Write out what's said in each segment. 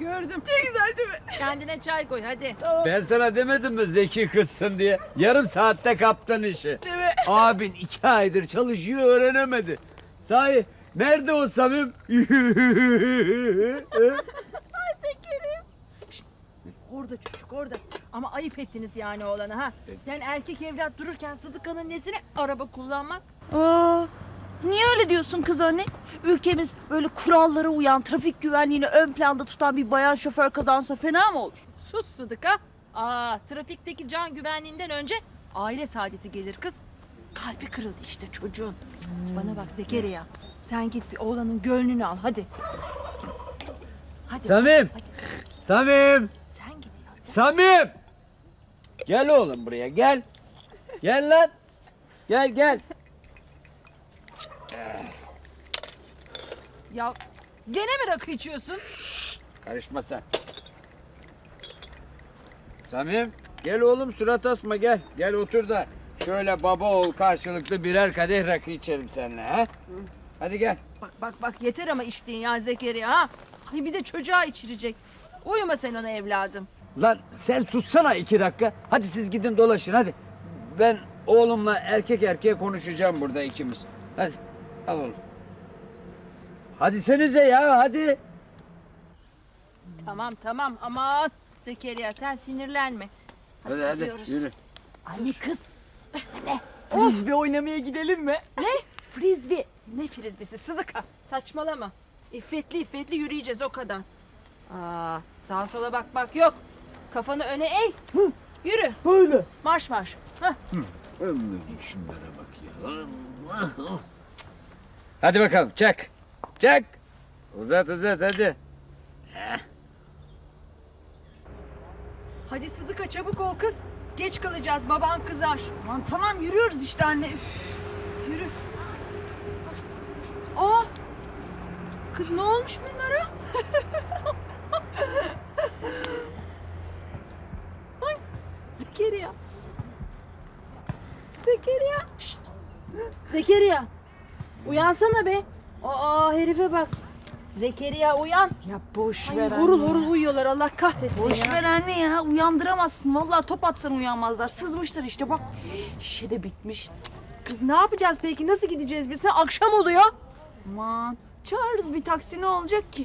Gördüm. Ne güzel değil mi? Kendine çay koy hadi. Ben sana demedim mi zeki kızsın diye? Yarım saatte kaptın işi. Değil mi? Abin iki aydır çalışıyor öğrenemedi. Sahi nerede o Samim? Orada çocuk orada. Ama ayıp ettiniz yani oğlana ha. Yani erkek evlat dururken Sıdıka'nın nesine araba kullanmak? Aa, niye öyle diyorsun kız anne? Ülkemiz böyle kurallara uyan, trafik güvenliğini ön planda tutan bir bayan şoför kazansa fena mı olur? Sus Sıdıka. Aa, trafikteki can güvenliğinden önce aile saadeti gelir kız. Kalbi kırıldı işte çocuğun. Bana bak Zekeriya. Sen git bir oğlanın gönlünü al hadi. Hadi. Samim! Hadi. Samim! Sen git ya. sen. Samim! Gel oğlum buraya gel. Gel lan. Gel gel. Ya gene mi rakı içiyorsun? Karışma sen. Samim gel oğlum surat asma gel. Gel otur da şöyle baba oğul karşılıklı birer kadeh rakı içelim seninle ha. Hadi gel. Bak bak bak yeter ama içtiğin ya Zekeriya ha. Ay bir de çocuğa içirecek. Uyuma sen ona evladım. Lan sen sussana iki dakika. Hadi siz gidin dolaşın hadi. Ben oğlumla erkek erkeğe konuşacağım burada ikimiz. Hadi al oğlum. Hadi senize ya hadi. Tamam tamam aman. Zekeriya sen sinirlenme. Hadi hadi, gidiyoruz. yürü. Anne kız. Frisbee oynamaya gidelim mi? Ne? Frizbi. Ne frizbisi Sıdıka. Saçmalama. İffetli iffetli yürüyeceğiz o kadar. Aa, sağa sola bak bak yok. Kafanı öne eğ. Yürü. Böyle. Marş marş. Hah. Şunlara bak ya. Hadi bakalım çek. Çek. Uzat uzat hadi. Hadi Sıdıka çabuk ol kız. Geç kalacağız baban kızar. Aman tamam yürüyoruz işte anne. Üf. Yürü. Aa! Kız ne olmuş bunlara? Ay! Zekeriya. Zekeriya. Şşt! Zekeriya. Uyansana be. Aa herife bak. Zekeriya uyan. Ya boş Ay, ver horul anne. horul uyuyorlar Allah kahretsin Boş ya. ver anne ya uyandıramazsın. Vallahi top atsan uyanmazlar. Sızmışlar işte bak. Şişe de bitmiş. Kız ne yapacağız peki? Nasıl gideceğiz biz? Akşam oluyor. Aman çağırırız bir taksi ne olacak ki?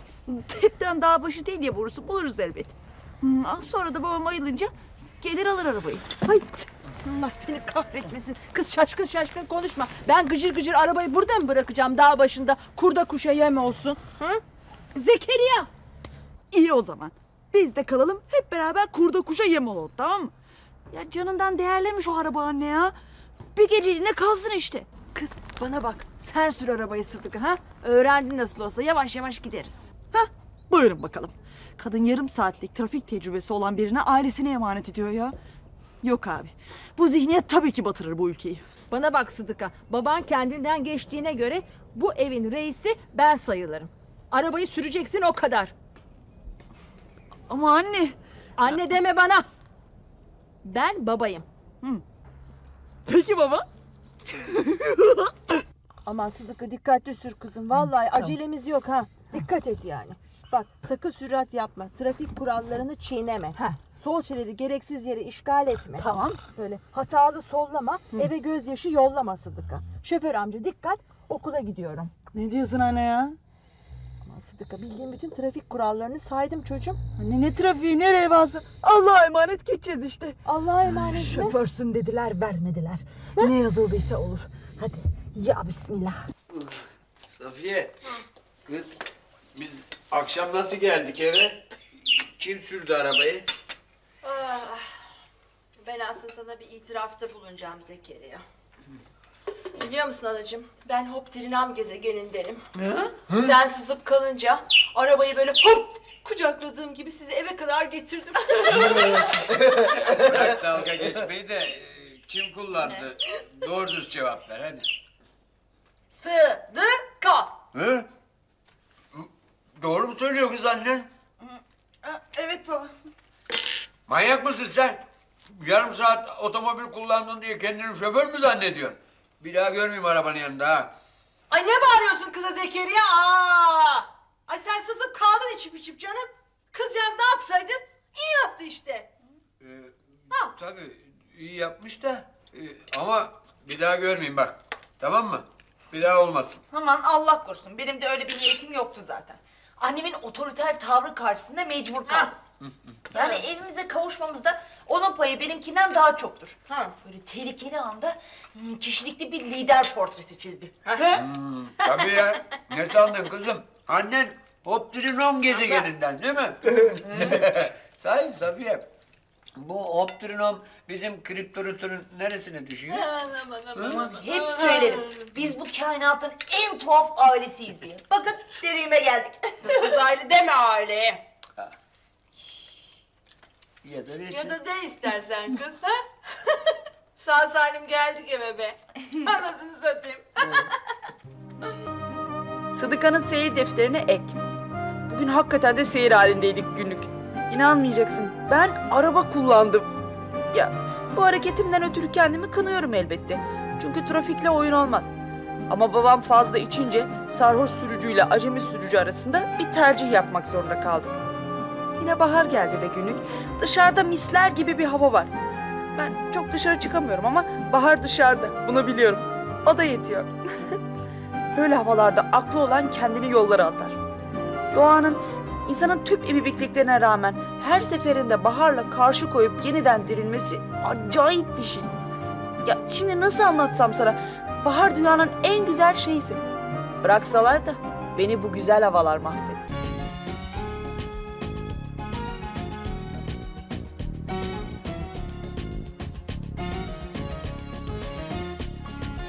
Hepten dağ başı değil ya burası buluruz elbet. Hmm, ah, Sonra da babam ayılınca gelir alır arabayı. Ay Allah seni kahretmesin. Kız şaşkın şaşkın konuşma. Ben gıcır gıcır arabayı burada mı bırakacağım dağ başında? Kurda kuşa yem olsun. Hı? Zekeriya. İyi o zaman. Biz de kalalım hep beraber kurda kuşa yem olalım tamam mı? Ya canından değerlemiş o araba anne ya. Bir geceliğine kalsın işte. Kız bana bak. Sen sür arabayı Sıdık'a ha? Öğrendin nasıl olsa yavaş yavaş gideriz. Hah buyurun bakalım. Kadın yarım saatlik trafik tecrübesi olan birine ailesine emanet ediyor ya. Yok abi. Bu zihniyet tabii ki batırır bu ülkeyi. Bana bak Sıdık'a. Baban kendinden geçtiğine göre bu evin reisi ben sayılırım. Arabayı süreceksin o kadar. Ama anne. Anne deme bana. Ben babayım. Peki baba. Aman Sıdık'a dikkatli sür kızım. Vallahi acelemiz yok ha. Dikkat et yani. Bak sakın sürat yapma. Trafik kurallarını çiğneme. Heh. Sol şeridi gereksiz yere işgal etme. Tamam. Böyle hatalı sollama, eve gözyaşı yollama Sıdık'a. Şoför amca dikkat, okula gidiyorum. Ne diyorsun anne ya? Aman Sıdık'a bildiğim bütün trafik kurallarını saydım çocuğum. Anne ne trafiği ne revası. Allah'a emanet gideceğiz işte. Allah'a emanet mi? Şoförsün dediler vermediler. Ne yazıldıysa olur. Hadi ya bismillah. Safiye. Kız biz akşam nasıl geldik eve? Kim sürdü arabayı? Ben aslında sana bir itirafta bulunacağım Zekeriya. Biliyor musun anacığım? Ben hop trinam gezegenindenim. Sen sızıp kalınca arabayı böyle hop kucakladığım gibi sizi eve kadar getirdim. Bırak dalga geçmeyi de e, kim kullandı? Doğru dürüst cevap ver hadi. Sıdıka. Hı? Doğru mu söylüyor kız annen? Evet baba. Manyak mısın sen? Yarım saat otomobil kullandın diye kendini şoför mü zannediyorsun? Bir daha görmeyeyim arabanın yanında ha. Ay ne bağırıyorsun kıza Zekeriya? Aa! Ay sen sızıp kaldın içip içip canım. Kızcağız ne yapsaydın? İyi yaptı işte. Ee, Ha. tabii iyi yapmış da e, ama bir daha görmeyeyim bak. Tamam mı? Bir daha olmasın. Aman Allah korusun. Benim de öyle bir niyetim yoktu zaten. Annemin otoriter tavrı karşısında mecbur kaldım. Yani evimize kavuşmamızda onun payı benimkinden daha çoktur. Ha. Böyle tehlikeli anda hmm, kişilikli bir lider portresi çizdi. Hmm, tabii ya. Ne sandın kızım? Annen Optrinom gezegeninden değil mi? Sahi Safiye. Bu Optrinom bizim kriptorutunun neresine düşüyor? Hep söylerim. Biz bu kainatın en tuhaf ailesiyiz diye. Bakın dediğime geldik. Uzaylı deme aileye. Ya da neyse. Ya da ne istersen kız ha? Sağ salim geldik eve be. Anasını satayım. Sıdıka'nın seyir defterine ek. Bugün hakikaten de seyir halindeydik günlük. İnanmayacaksın. Ben araba kullandım. Ya bu hareketimden ötürü kendimi kınıyorum elbette. Çünkü trafikle oyun olmaz. Ama babam fazla içince sarhoş sürücüyle acemi sürücü arasında bir tercih yapmak zorunda kaldım. Yine bahar geldi ve günlük. Dışarıda misler gibi bir hava var. Ben çok dışarı çıkamıyorum ama bahar dışarıda. Bunu biliyorum. O da yetiyor. Böyle havalarda aklı olan kendini yollara atar. Doğanın insanın tüm ibibikliklerine rağmen her seferinde baharla karşı koyup yeniden dirilmesi acayip bir şey. Ya şimdi nasıl anlatsam sana? Bahar dünyanın en güzel şeysi. Bıraksalar da beni bu güzel havalar mahvetsin.